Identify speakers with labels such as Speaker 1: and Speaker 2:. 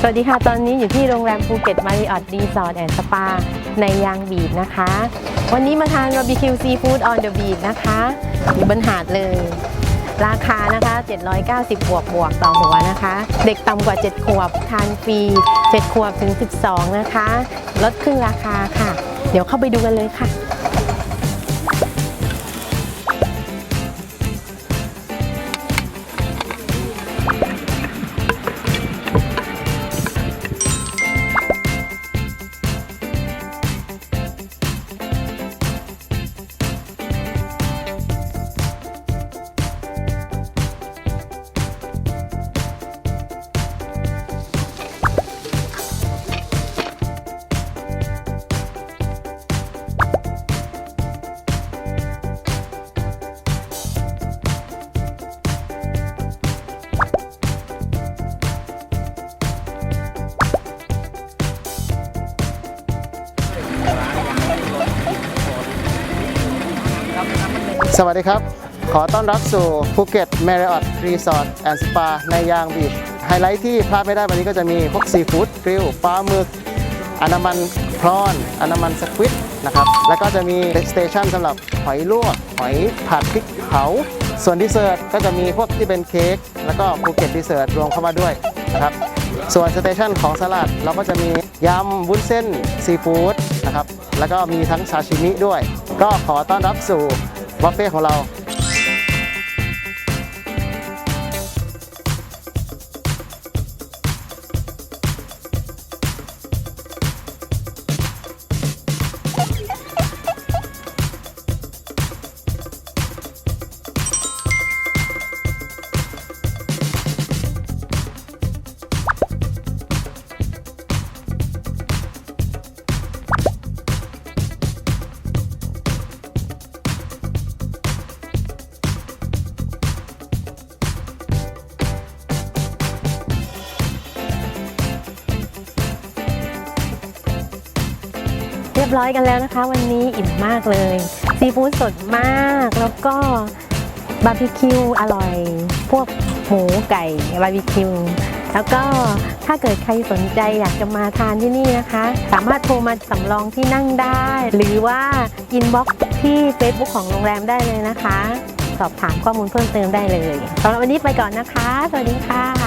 Speaker 1: สวัสดีค่ะ ตอนนี้อยู่ที่โรงแรมภูเก็ตมาริออทรีสอร์ทแอนด์สปาในยางบีดนะคะ วันนี้มาทานบาร์บีคิวซีฟู้ดออนเดอะบีดนะคะอยู่บนหาดเลย ราคานะคะ 790 บวกบวกต่อหัวนะคะ เด็กต่ำกว่า 7 ขวบทานฟรี 7 ขวบถึง 12 นะคะ ลดครึ่งราคาค่ะ เดี๋ยวเข้าไปดูกันเลยค่ะ
Speaker 2: สวัสดีครับ ขอต้อนรับสู่ภูเก็ต m a r r i o t Resort and Spa ในยางบีชไฮไลท์ที่พลาดไม่ได้วันนี้ก็จะมีพวกซีฟู้ดกริลปลาหมึกอนามันพรอนอนามันสควิดนะครับ แล้วก็จะมีสเตชันสำหรับหอยลวกหอยผัดพริกเผาส่วนดีเซอร์ตก็จะมีพวกที่เป็นเค้กแล้วก็ภูเก็ตดีเซอร์ตรวมเข้ามาด้วยนะครับส่วนสเตชันของสลัดเราก็จะมียำวุ้นเส้นซีฟู้ดนะครับแล้วก็มีทั้งซาชิมิด้วย ก็ขอต้อนรับสู่ บัฟเฟ่ของเรา
Speaker 1: ยบร้อยกันแล้วนะคะ วันนี้อิ่มมากเลยซีฟู้ดสดมากแล้วก็บาร์บีคิวอร่อย พวกหมูไก่บาร์บีคิวแล้วก็ถ้าเกิดใครสนใจอยากจะมาทานที่นี่นะคะ สามารถโทรมาสำรองที่นั่งได้ หรือว่าอินบ็อกที่ Facebook ของโรงแรมได้เลยนะคะ สอบถามข้อมูลเพิ่มเติมได้เลยสำหรับวันนี้ไปก่อนนะคะ สวัสดีค่ะ